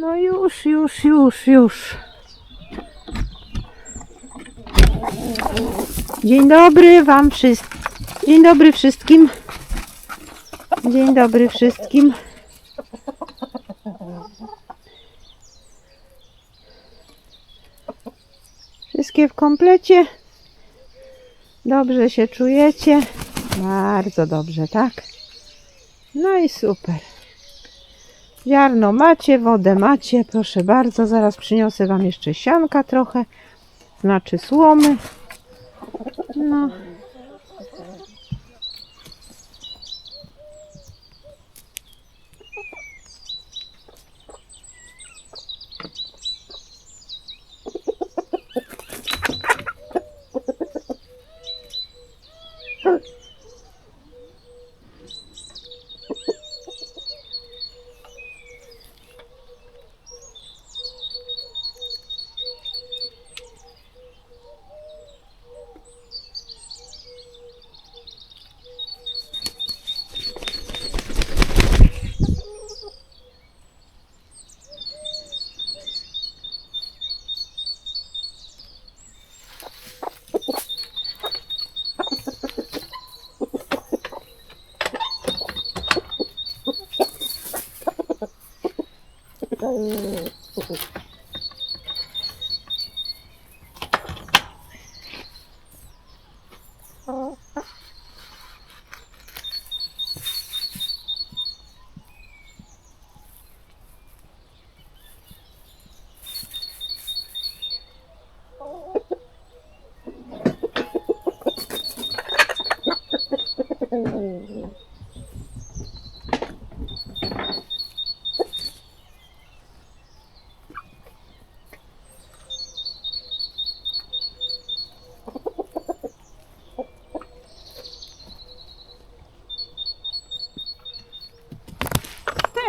No już, już, już, już. Dzień dobry Wam wszystkim. Dzień dobry wszystkim. Dzień dobry wszystkim. Wszystkie w komplecie. Dobrze się czujecie? Bardzo dobrze, tak? No i super. Ziarno macie, wodę macie, proszę bardzo. Zaraz przyniosę Wam jeszcze sianka trochę, znaczy słomy. No.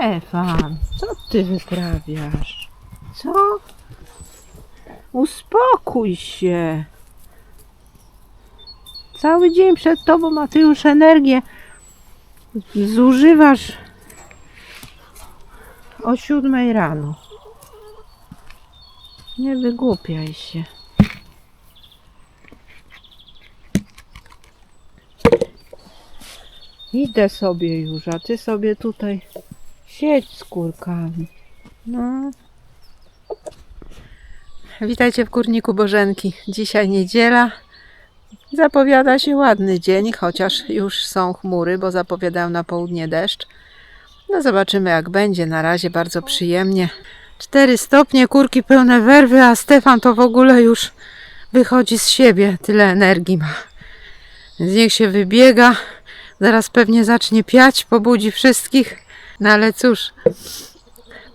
Stefan, co ty wyprawiasz? Co? Uspokój się. Cały dzień przed tobą, a ty już energię zużywasz o siódmej rano. Nie wygłupiaj się. Idę sobie już, a ty sobie tutaj siedź z kurkami. No. Witajcie w kurniku Bożenki. Dzisiaj niedziela. Zapowiada się ładny dzień, chociaż już są chmury, bo zapowiadają na południe deszcz. No zobaczymy jak będzie. Na razie bardzo przyjemnie. 4 stopnie, kurki pełne werwy, a Stefan to w ogóle już wychodzi z siebie. Tyle energii ma. Więc niech się wybiega. Zaraz pewnie zacznie piać, pobudzi wszystkich. No ale cóż,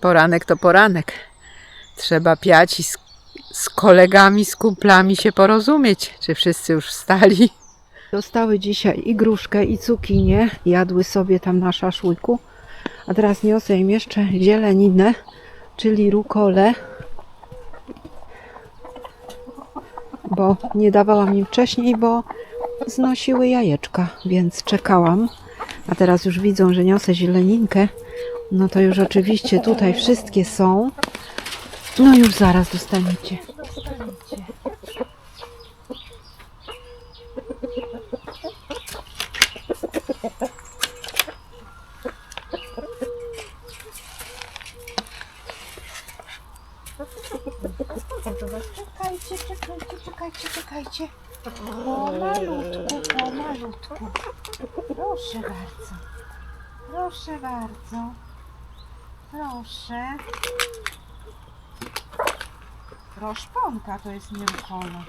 poranek to poranek. Trzeba piać i z, z kolegami, z kumplami się porozumieć, czy wszyscy już wstali. Dostały dzisiaj i gruszkę, i cukinię. Jadły sobie tam na szaszłyku. A teraz niosę im jeszcze zieleninę, czyli rukolę. Bo nie dawałam im wcześniej, bo znosiły jajeczka, więc czekałam. A teraz już widzą, że niosę zieleninkę. No to już oczywiście tutaj wszystkie są. No już zaraz dostaniecie. Czekajcie, czekajcie, czekajcie, czekajcie. Pomalutku, pomalutku. Proszę bardzo. Proszę bardzo. Proszę. Roszponka to jest nieruchoma.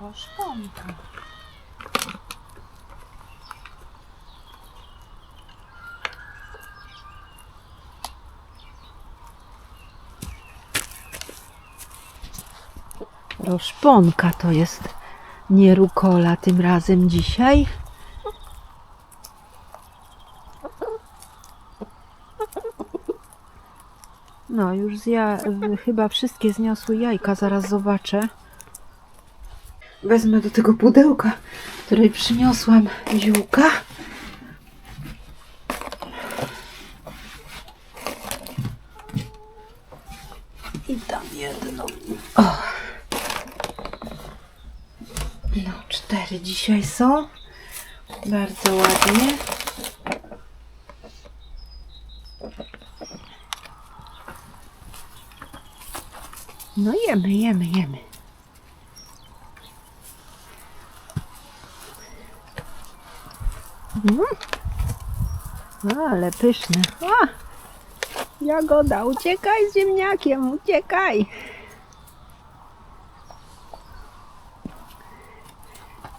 Roszponka. Roszponka to jest nie rukola tym razem dzisiaj. No, już zja... chyba wszystkie zniosły jajka, zaraz zobaczę. Wezmę do tego pudełka, której przyniosłam ziółka. O. No, cztery dzisiaj są. Bardzo ładnie. No jemy, jemy, jemy. Mm. Ale pyszne. A! Jagoda, uciekaj z ziemniakiem, uciekaj.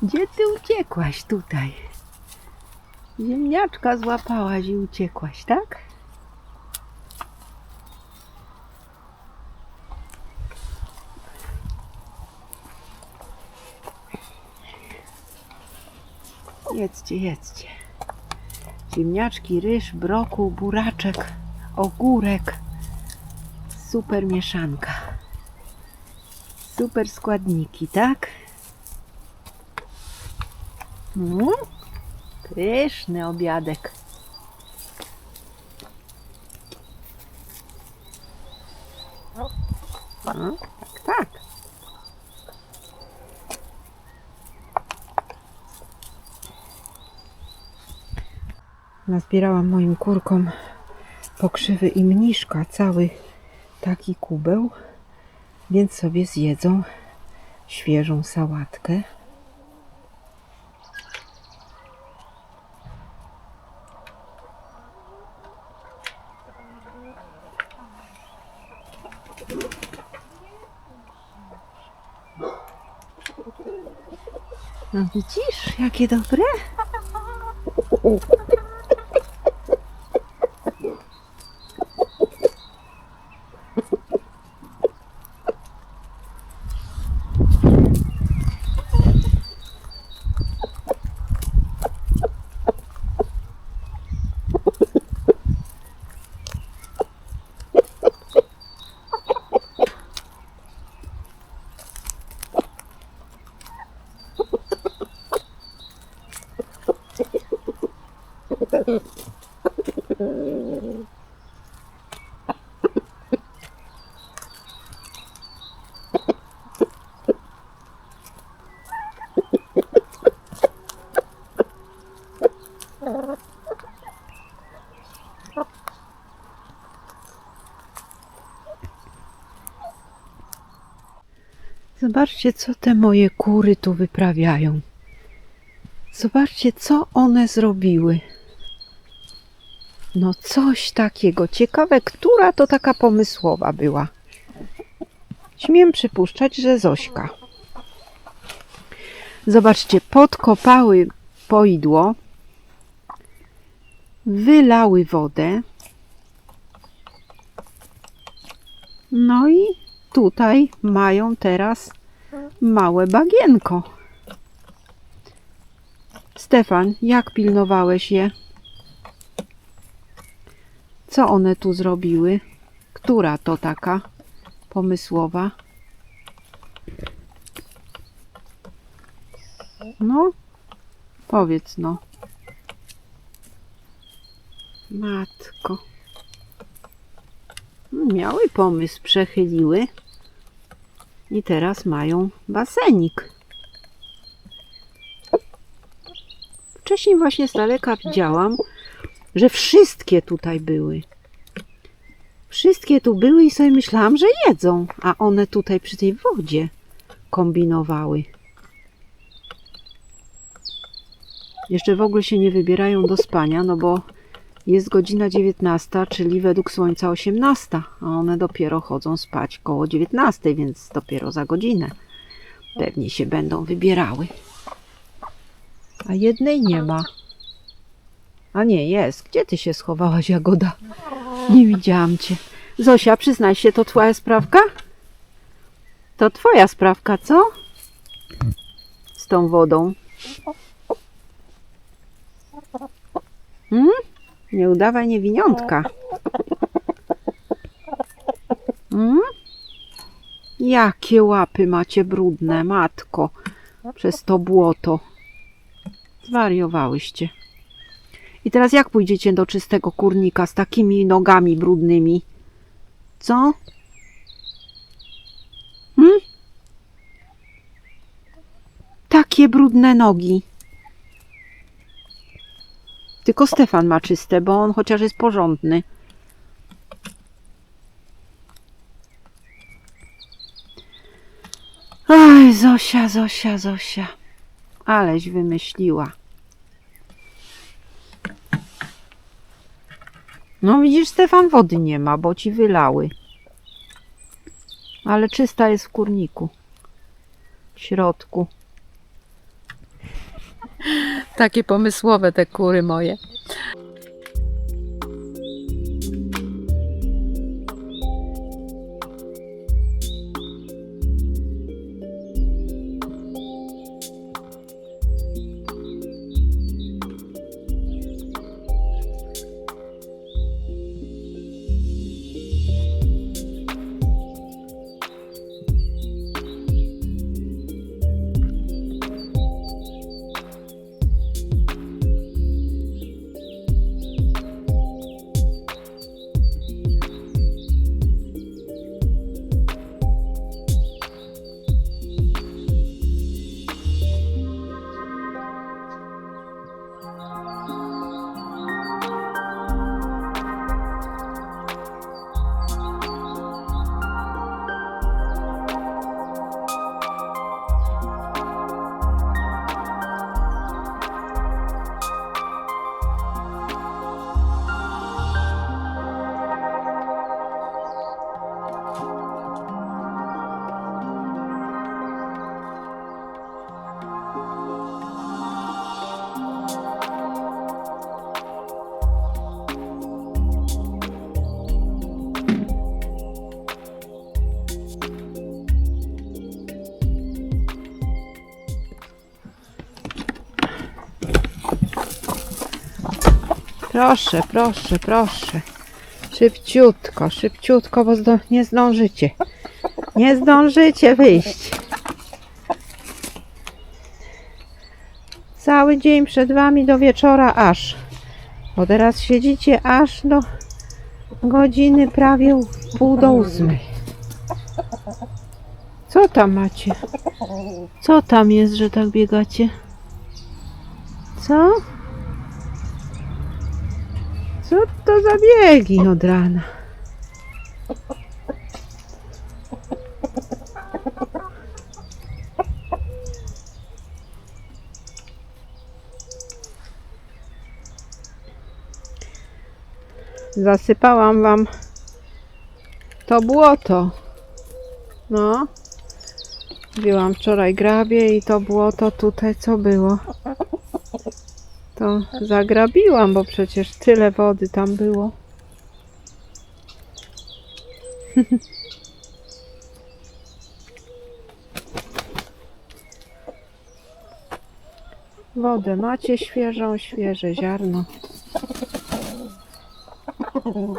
Gdzie ty uciekłaś tutaj? Ziemniaczka złapałaś i uciekłaś, tak? Jedzcie, jedzcie. Ziemniaczki, ryż, brokuł, buraczek, ogórek. Super mieszanka. Super składniki, tak? Mm. Pyszny obiadek. No, tak, tak. Nazbierałam moim kurkom pokrzywy i mniszka, cały taki kubeł, więc sobie zjedzą świeżą sałatkę. No widzisz, jakie dobre? Zobaczcie, co te moje kury tu wyprawiają. Zobaczcie, co one zrobiły. No coś takiego. Ciekawe, która to taka pomysłowa była. Śmiem przypuszczać, że Zośka. Zobaczcie, podkopały poidło, wylały wodę. No i tutaj mają teraz małe bagienko. Stefan, jak pilnowałeś je? Co one tu zrobiły? Która to taka pomysłowa? No, powiedz no. Matko. Miały pomysł, przechyliły i teraz mają basenik. Wcześniej właśnie z daleka widziałam, że wszystkie tutaj były. Wszystkie tu były i sobie myślałam, że jedzą, a one tutaj przy tej wodzie kombinowały. Jeszcze w ogóle się nie wybierają do spania, no bo jest godzina 19, czyli według słońca 18, a one dopiero chodzą spać koło 19, więc dopiero za godzinę. Pewnie się będą wybierały. A jednej nie ma. A nie, jest. Gdzie ty się schowałaś, Jagoda? Nie widziałam cię. Zosia, przyznaj się, to twoja sprawka? To twoja sprawka, co? Z tą wodą. Hmm? Nie udawaj niewiniątka. Hmm? Jakie łapy macie brudne, matko, przez to błoto. Zwariowałyście. I teraz jak pójdziecie do czystego kurnika z takimi nogami brudnymi? Co? Hmm? Takie brudne nogi. Tylko Stefan ma czyste, bo on chociaż jest porządny. Oj, Zosia, Zosia, Zosia. Aleś wymyśliła. No widzisz, Stefan, wody nie ma, bo ci wylały. Ale czysta jest w kurniku. W środku. Takie pomysłowe te kury moje. Proszę, proszę, proszę. Szybciutko, szybciutko, bo zdo- nie zdążycie. Nie zdążycie wyjść. Cały dzień przed wami do wieczora aż. Bo teraz siedzicie aż do godziny prawie pół do ósmej. Co tam macie? Co tam jest, że tak biegacie? Co? Co to za biegi od rana? Zasypałam wam to błoto. No. Wzięłam wczoraj grabie i to błoto tutaj co było? To zagrabiłam, bo przecież tyle wody tam było. Wodę macie świeżą, świeże ziarno.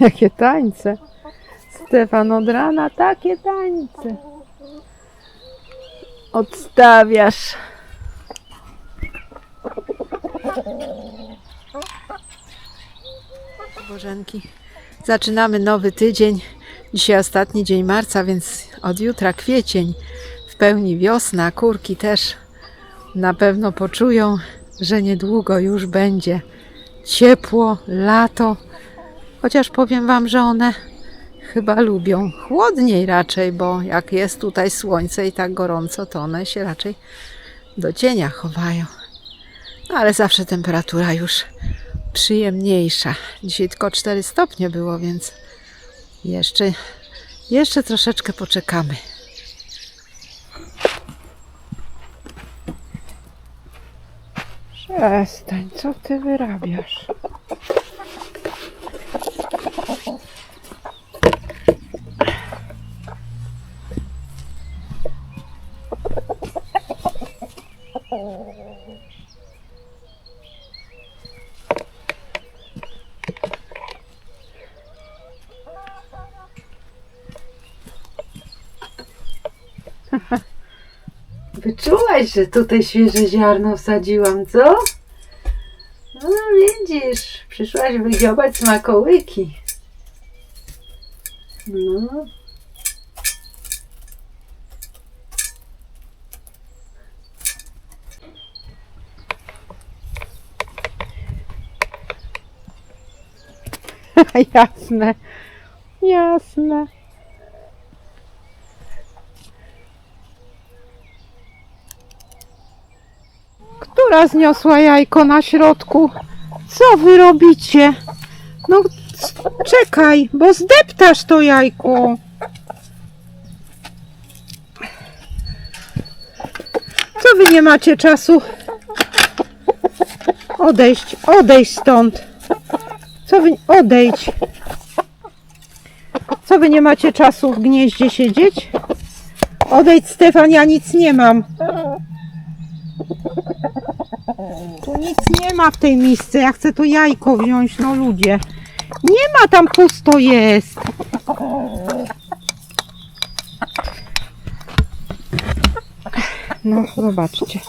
Jakie tańce. Stefan od rana takie tańce odstawiasz. Bożenki. Zaczynamy nowy tydzień. Dzisiaj ostatni dzień marca, więc od jutra kwiecień. W pełni wiosna. Kurki też na pewno poczują, że niedługo już będzie ciepło, lato. Chociaż powiem Wam, że one chyba lubią chłodniej raczej, bo jak jest tutaj słońce i tak gorąco, to one się raczej do cienia chowają. No ale zawsze temperatura już przyjemniejsza. Dzisiaj tylko 4 stopnie było, więc jeszcze, jeszcze troszeczkę poczekamy. Przestań, co ty wyrabiasz? Wyczułaś, że tutaj świeże ziarno wsadziłam, co? No widzisz, przyszłaś wydziobać smakołyki. No. jasne, jasne. Zniosła jajko na środku? Co wy robicie? No czekaj, bo zdeptasz to jajko. Co wy nie macie czasu? Odejść, odejść stąd. Co wy, odejdź. Co wy nie macie czasu w gnieździe siedzieć? Odejdź Stefan, ja nic nie mam. Tu nic nie ma w tej misce. Ja chcę to jajko wziąć, no ludzie. Nie ma tam pusto jest. No, zobaczcie.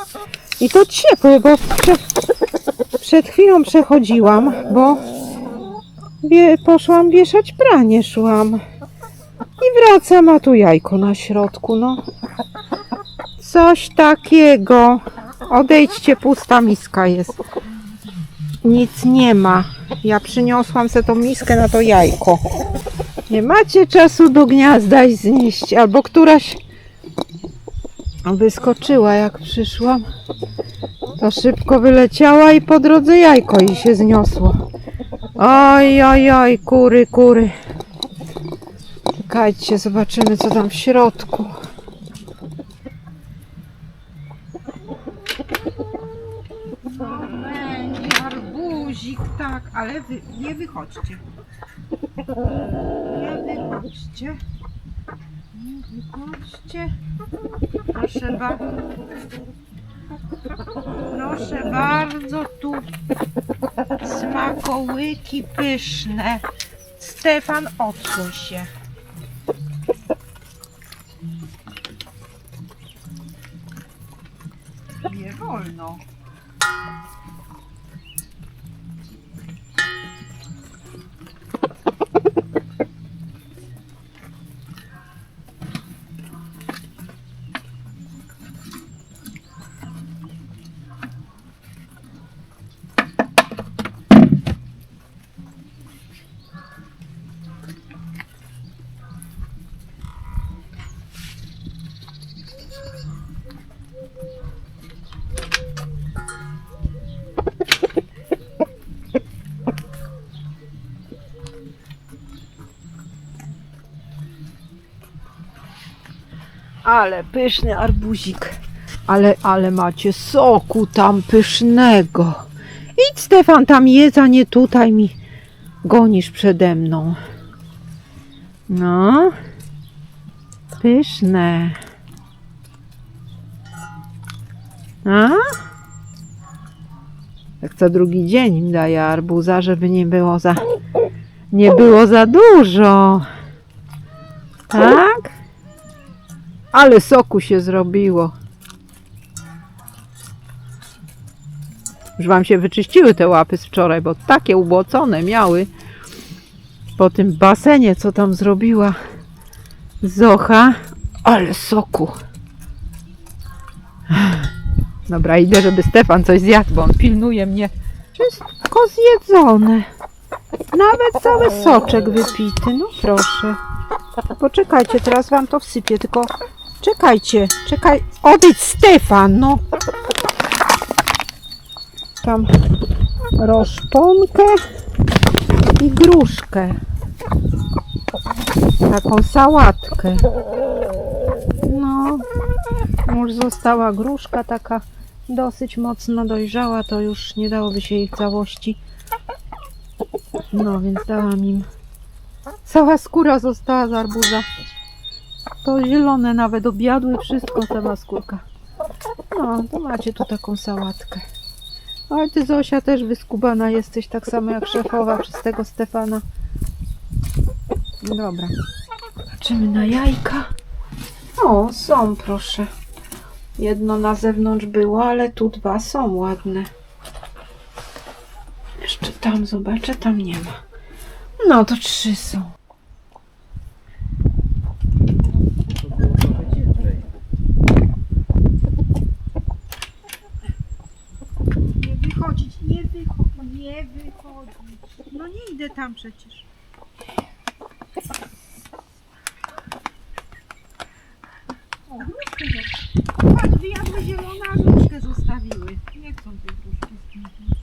I to ciepłe, bo prze, przed chwilą przechodziłam, bo poszłam wieszać pranie, szłam. I wracam, a tu jajko na środku, no. Coś takiego. Odejdźcie, pusta miska jest. Nic nie ma. Ja przyniosłam se tą miskę na to jajko. Nie macie czasu do gniazda i znieść. Albo któraś wyskoczyła jak przyszłam. To szybko wyleciała i po drodze jajko jej się zniosło. Oj, oj, oj, kury, kury. Czekajcie, zobaczymy co tam w środku. Będzie arbuzik, tak, wy nie wychodźcie. Nie wychodźcie. Nie wychodźcie. Proszę bardzo. Proszę bardzo, tu smakołyki pyszne. Stefan, odsuń się. Nie wolno. Ale pyszny arbuzik. Ale, ale macie soku tam pysznego. Idź Stefan tam jedz, a nie tutaj mi gonisz przede mną. No. Pyszne. A? Tak co drugi dzień im daję arbuza, żeby nie było za nie było za dużo. Tak? Ale soku się zrobiło. Już wam się wyczyściły te łapy z wczoraj, bo takie ubłocone miały po tym basenie, co tam zrobiła Zocha. Ale soku. Dobra, idę, żeby Stefan coś zjadł, bo on pilnuje mnie. Wszystko zjedzone. Nawet cały soczek wypity. No proszę. Poczekajcie, teraz wam to wsypię, tylko czekajcie, czekaj. Odejdź Stefan, no. Tam roszponkę i gruszkę. Taką sałatkę. No, już została gruszka taka dosyć mocno dojrzała, to już nie dałoby się jej w całości. No, więc dałam im Cała skóra została z arbuza. To zielone nawet objadły wszystko, cała skórka. No, to macie tu taką sałatkę. Ale ty Zosia też wyskubana jesteś, tak samo jak szefowa przez tego Stefana. Dobra. Patrzymy na jajka. O, są proszę. Jedno na zewnątrz było, ale tu dwa są ładne. Jeszcze tam zobaczę, tam nie ma. No to trzy są. Tam przecież. O, gruszkę zo- Patrz, wyjadły zielone, a gruszkę zostawiły. Nie chcą tej gruszki zgnić.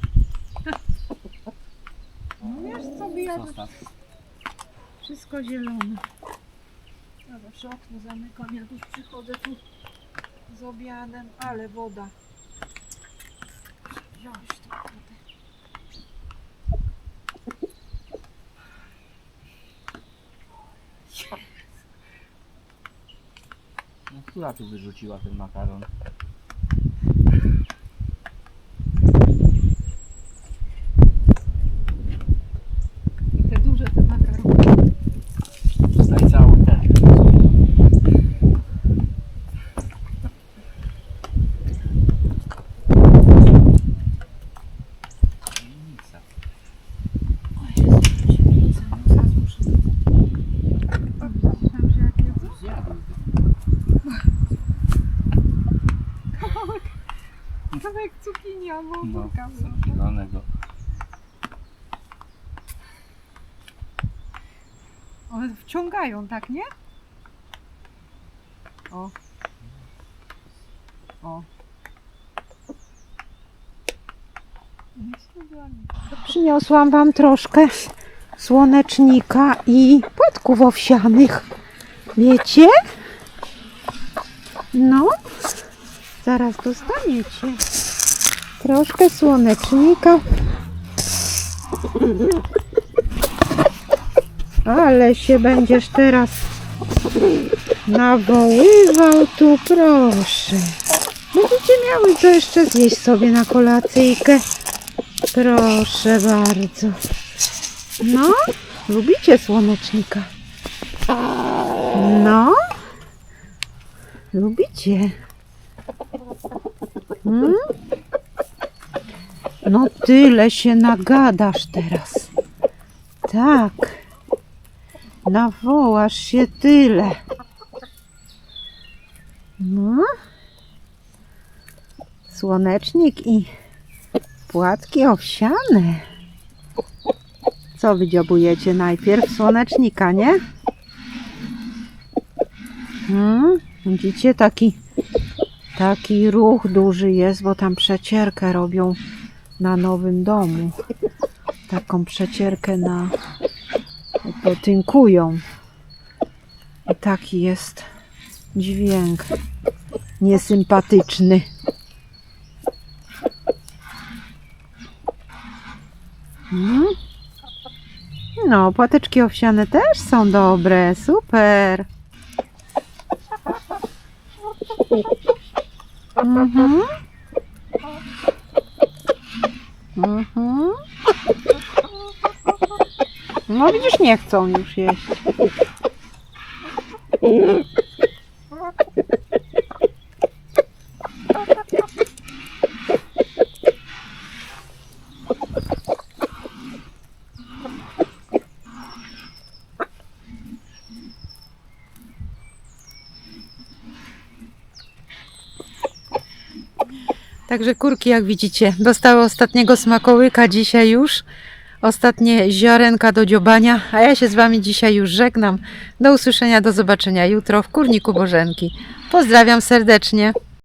No wiesz co, wyjadły wszystko zielone. Ja zawsze okno zamykam, jak już przychodzę tu z obiadem, ale woda. Wziąć to tutaj. No, która tu wyrzuciła ten makaron? I te duże te makarony. Daj cały ten. Nic. Myślałam, że jak jedzą. Zjadł. Kawałek, kawałek cukinii zielonego. One wciągają, tak, nie? O. O. Przyniosłam Wam troszkę słonecznika i płatków owsianych. Wiecie? No, zaraz dostaniecie. Troszkę słonecznika. Ale się będziesz teraz nawoływał tu, proszę. Będziecie miały to jeszcze zjeść sobie na kolacyjkę. Proszę bardzo. No, lubicie słonecznika? No, lubicie. Hmm? No tyle się nagadasz teraz. Tak. Nawołasz się tyle. No. Słonecznik i płatki owsiane. Co wydziobujecie najpierw? Słonecznika, nie? Hmm? Widzicie, taki, taki ruch duży jest, bo tam przecierkę robią na nowym domu. Taką przecierkę na potynkują. I taki jest dźwięk niesympatyczny. No. no, płateczki owsiane też są dobre, super. Mhm. Mhm. No widzisz, nie chcą już jeść. Także kurki, jak widzicie, dostały ostatniego smakołyka dzisiaj już. Ostatnie ziarenka do dziobania, a ja się z Wami dzisiaj już żegnam. Do usłyszenia, do zobaczenia jutro w Kurniku Bożenki. Pozdrawiam serdecznie.